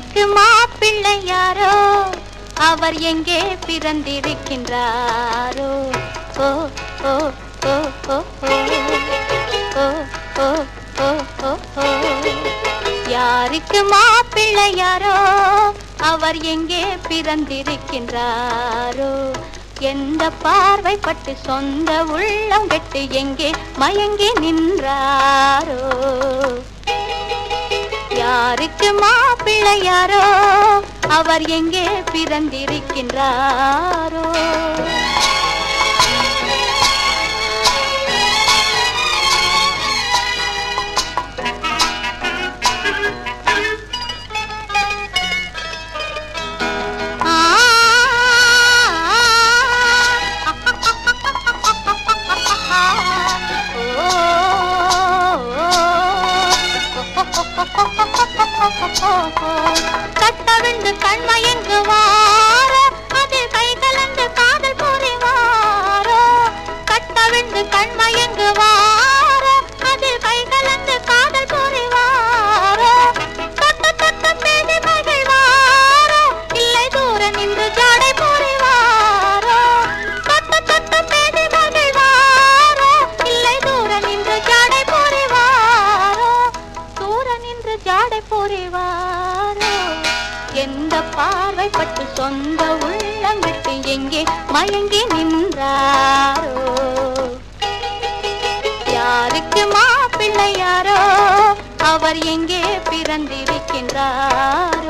எனக்கு மாப்பிள்ளை யாரோ அவர் எங்கே பிறந்திருக்கின்றாரோ? ஓ ஓ ஓ ஓ ஓ ஓ ஓ ஓ ஓ யாருக்கு மாப்பிள்ளை யாரோ அவர் எங்கே பிறந்திருக்கின்றாரோ? எந்த பார்வைப்பட்டு சொந்த உள்ளம் கெட்டு எங்கே மயங்கி நின்றாரோ? யாருக்கு மாப்பிள்ளையாரோ அவர் எங்கே பிறந்திருக்கின்றாரோ ha ha ha கட்டவிழ்ந்து கண்மயங்கு வாரோ அது கை கலந்து காதல் புரிவாரோ. கட்டவிழ்ந்து கண்மயங்கு சொந்த உள்ளம் விட்டு எங்கே மயங்கி நின்றாரோ? யாருக்கு மாப்பிள்ளையாரோ அவர் எங்கே பிறந்திருக்கின்றாரோ?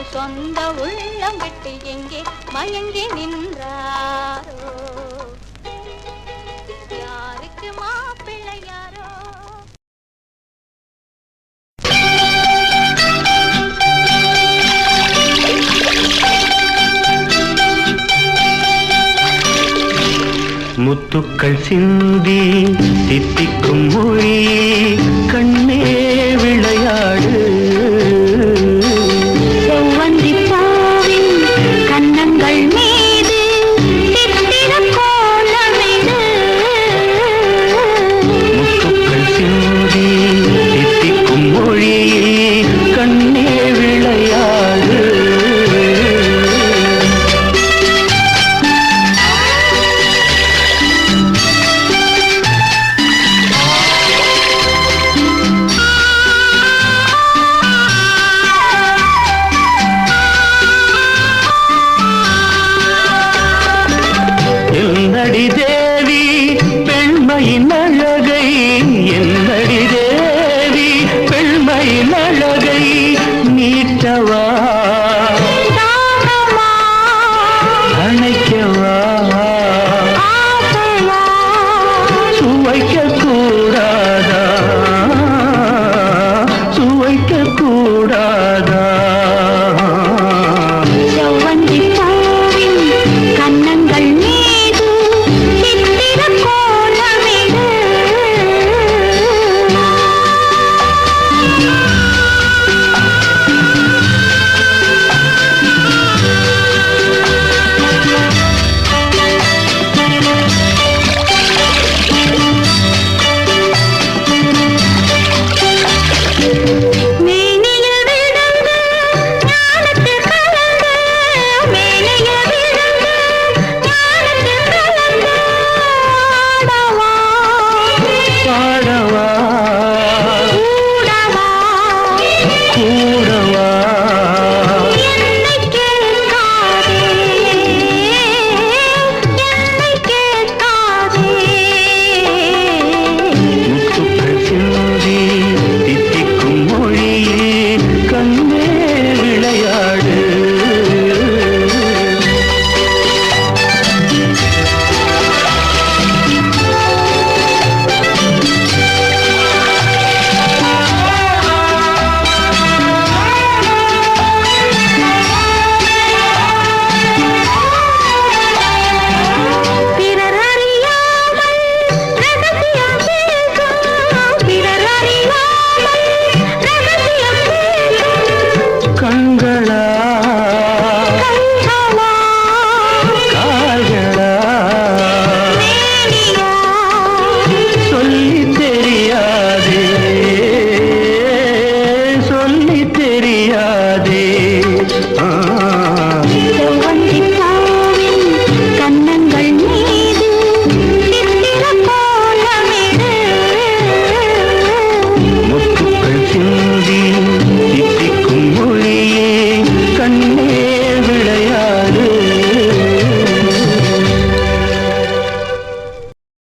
பார்வை சொந்த உள்ளம் விட்டு எங்கே மயங்கி நின்றாரோ? யாருக்கு மாப்பிள்ளை யாரோ முத்துக்கள் சிந்தி தித்திக்கும் மொழி கண்ணே விளையாடு. நழி